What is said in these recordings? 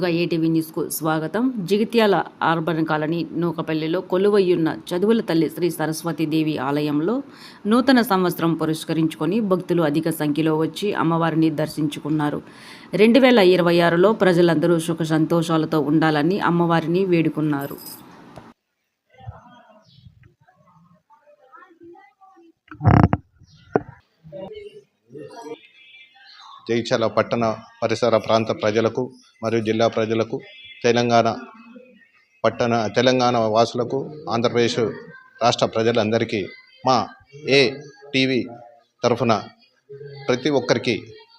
ముందుగా ఏటీవీ న్యూస్కు స్వాగతం. జగిత్యాల ఆర్బన్ కాలనీ నూకపల్లిలో కొలువయ్యున్న చదువుల తల్లి శ్రీ సరస్వతీదేవి ఆలయంలో నూతన సంవత్సరం పురస్కరించుకొని భక్తులు అధిక సంఖ్యలో వచ్చి అమ్మవారిని దర్శించుకున్నారు. రెండు వేల ఇరవై ఆరులో ప్రజలందరూ సుఖ సంతోషాలతో ఉండాలని అమ్మవారిని వేడుకున్నారు. జగిత్యాల పట్టణ పరిసర ప్రాంత ప్రజలకు మరియు జిల్లా ప్రజలకు తెలంగాణ పట్టణ తెలంగాణ వాసులకు ఆంధ్రప్రదేశ్ రాష్ట్ర ప్రజలందరికీ మా ఏ టీవీ తరఫున ప్రతి ఒక్కరికి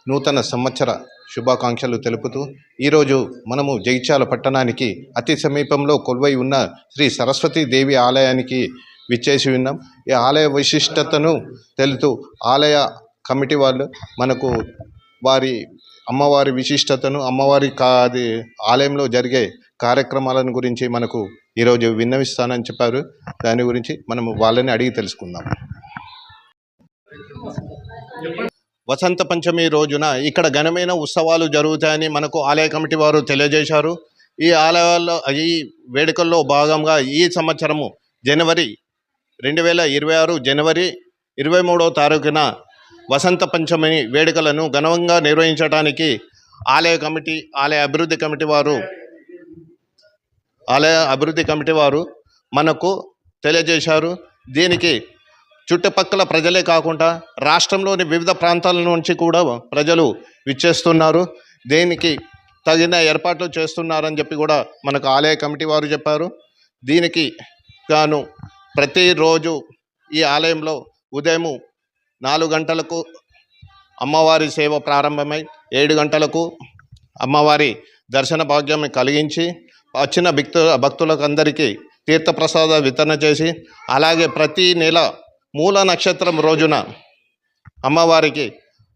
నూతన సంవత్సర శుభాకాంక్షలు తెలుపుతూ ఈరోజు మనము జగిత్యాల పట్టణానికి అతి సమీపంలో కొలువై ఉన్న శ్రీ సరస్వతీ దేవి ఆలయానికి విచ్చేసి ఉన్నాం. ఈ ఆలయ విశిష్టతను తెలుతూ ఆలయ కమిటీ వాళ్ళు మనకు వారి అమ్మవారి విశిష్టతను అమ్మవారి కా అది ఆలయంలో జరిగే కార్యక్రమాలను గురించి మనకు ఈరోజు విన్నవిస్తానని చెప్పారు. దాని గురించి మనం వాళ్ళని అడిగి తెలుసుకుందాం. వసంత పంచమి రోజున ఇక్కడ ఘనమైన ఉత్సవాలు జరుగుతాయని మనకు ఆలయ కమిటీ వారు తెలియజేశారు. ఈ ఆలయాల్లో ఈ వేడుకల్లో భాగంగా ఈ సంవత్సరము జనవరి రెండు వేల ఇరవై ఆరు జనవరి ఇరవై మూడవ తారీఖున వసంత పంచమి వేడుకలను ఘనంగా నిర్వహించడానికి ఆలయ కమిటీ ఆలయ అభివృద్ధి కమిటీ వారు ఆలయ అభివృద్ధి కమిటీ వారు మనకు తెలియజేశారు. దీనికి చుట్టుపక్కల ప్రజలే కాకుండా రాష్ట్రంలోని వివిధ ప్రాంతాల నుంచి కూడా ప్రజలు విచ్చేస్తున్నారు. దీనికి తగిన ఏర్పాట్లు చేస్తున్నారని చెప్పి కూడా మనకు ఆలయ కమిటీ వారు చెప్పారు. దీనికి గాను ప్రతిరోజు ఈ ఆలయంలో ఉదయం నాలుగు గంటలకు అమ్మవారి సేవ ప్రారంభమై ఏడు గంటలకు అమ్మవారి దర్శన భాగ్యం కలిగించి వచ్చిన భక్తు భక్తులకు అందరికీ తీర్థప్రసాద వితరణ చేసి అలాగే ప్రతి నెల మూల నక్షత్రం రోజున అమ్మవారికి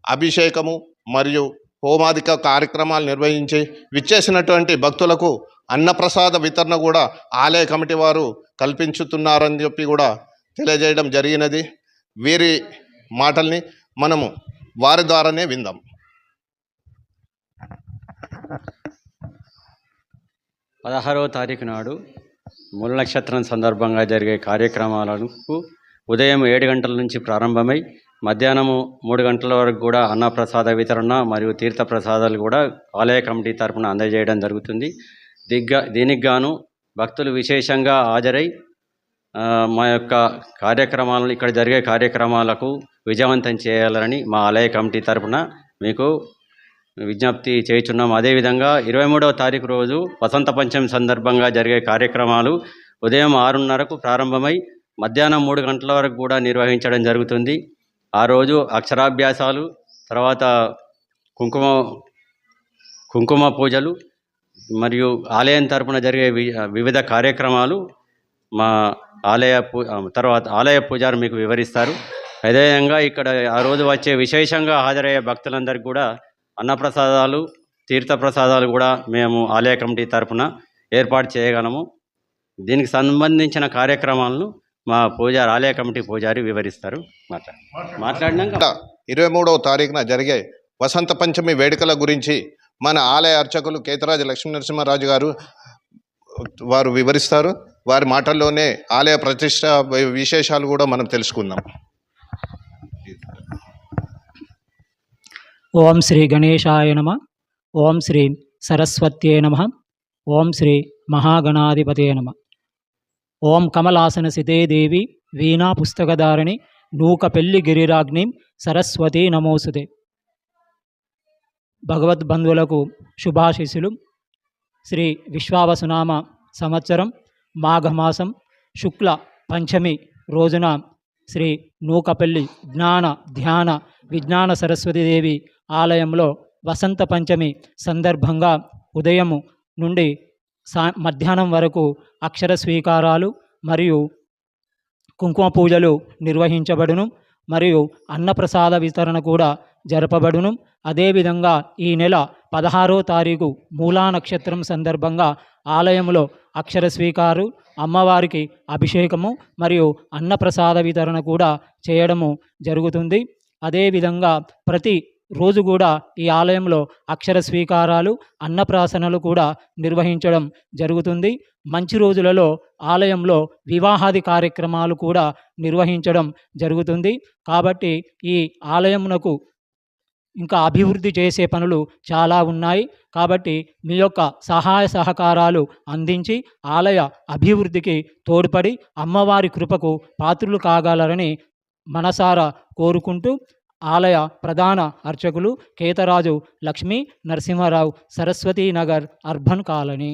అభిషేకము మరియు హోమాదిక కార్యక్రమాలు నిర్వహించి విచ్చేసినటువంటి భక్తులకు అన్నప్రసాద వితరణ కూడా ఆలయ కమిటీ వారు కల్పించుతున్నారని చెప్పి కూడా తెలియజేయడం జరిగినది. వీరి మాటల్ని మనము వారి ద్వారానే విందాం. పదహారవ తారీఖు నాడు మూల నక్షత్రం సందర్భంగా జరిగే కార్యక్రమాలకు ఉదయం ఏడు గంటల నుంచి ప్రారంభమై మధ్యాహ్నము మూడు గంటల వరకు కూడా అన్నప్రసాద వితరణ మరియు తీర్థ ప్రసాదాలు కూడా ఆలయ కమిటీ తరపున అందజేయడం జరుగుతుంది. దిగ్గా దీనికి గాను భక్తులు విశేషంగా హాజరై మా యొక్క కార్యక్రమాలను ఇక్కడ జరిగే కార్యక్రమాలకు విజయవంతం చేయాలని మా ఆలయ కమిటీ తరపున మీకు విజ్ఞప్తి చేయుచున్నాం. అదేవిధంగా ఇరవై మూడవ తారీఖు రోజు వసంత పంచమి సందర్భంగా జరిగే కార్యక్రమాలు ఉదయం ఆరున్నరకు ప్రారంభమై మధ్యాహ్నం మూడు గంటల వరకు కూడా నిర్వహించడం జరుగుతుంది. ఆ రోజు అక్షరాభ్యాసాలు తర్వాత కుంకుమ కుంకుమ పూజలు మరియు ఆలయం తరపున జరిగే వి వివిధ కార్యక్రమాలు మా ఆలయ పూ తర్వాత ఆలయ పూజారి మీకు వివరిస్తారు. అదేవిధంగా ఇక్కడ ఆ రోజు వచ్చే విశేషంగా హాజరయ్యే భక్తులందరికీ కూడా అన్నప్రసాదాలు తీర్థప్రసాదాలు కూడా మేము ఆలయ కమిటీ తరపున ఏర్పాటు చేయగలము. దీనికి సంబంధించిన కార్యక్రమాలను మా పూజారి ఆలయ కమిటీ పూజారి వివరిస్తారు. మాట్లాడు మాట్లాడినాక ఇరవై మూడవ తారీఖున జరిగే వసంత పంచమి వేడుకల గురించి మన ఆలయ అర్చకులు కేతరాజు లక్ష్మీ నరసింహరాజు గారు వారు వివరిస్తారు. వారి మాటల్లోనే ఆలయ ప్రతిష్ట విశేషాలు కూడా మనం తెలుసుకుందాం. ఓం శ్రీ గణేశాయ నమ ఓం శ్రీ సరస్వత్యే నమ ఓం శ్రీ మహాగణాధిపతే నమ. ఓం కమలాసన సితే దేవి వీణా పుస్తకధారిణి నూకపెల్లి గిరిరాగ్ని సరస్వతి నమోసుదే భగవద్బంధువులకు శుభాశీసులు శ్రీ విశ్వావసునామ సంవత్సరం మాఘమాసం శుక్ల పంచమి రోజున శ్రీ నూకపల్లి జ్ఞాన ధ్యాన విజ్ఞాన సరస్వతీదేవి ఆలయంలో వసంత పంచమి సందర్భంగా ఉదయము నుండి సా మధ్యాహ్నం వరకు అక్షర స్వీకారాలు మరియు కుంకుమ పూజలు నిర్వహించబడును. మరియు అన్నప్రసాద వితరణ కూడా జరపబడును. అదేవిధంగా ఈ నెల పదహారో తారీఖు మూలా నక్షత్రం సందర్భంగా ఆలయంలో అక్షర స్వీకారు అమ్మవారికి అభిషేకము మరియు అన్నప్రసాద వితరణ కూడా చేయడము జరుగుతుంది. అదేవిధంగా ప్రతి రోజు కూడా ఈ ఆలయంలో అక్షర స్వీకారాలు అన్నప్రాసనలు కూడా నిర్వహించడం జరుగుతుంది. మంచి రోజులలో ఆలయంలో వివాహాది కార్యక్రమాలు కూడా నిర్వహించడం జరుగుతుంది. కాబట్టి ఈ ఆలయమునకు ఇంకా అభివృద్ధి చేసే పనులు చాలా ఉన్నాయి. కాబట్టి మీ యొక్క సహాయ సహకారాలు అందించి ఆలయ అభివృద్ధికి తోడ్పడి అమ్మవారి కృపకు పాత్రులు కాగలరని మనసారా కోరుకుంటూ ఆలయ ప్రధాన అర్చకులు కేతరాజు లక్ష్మీ నరసింహారావు సరస్వతీనగర్ అర్బన్ కాలనీ.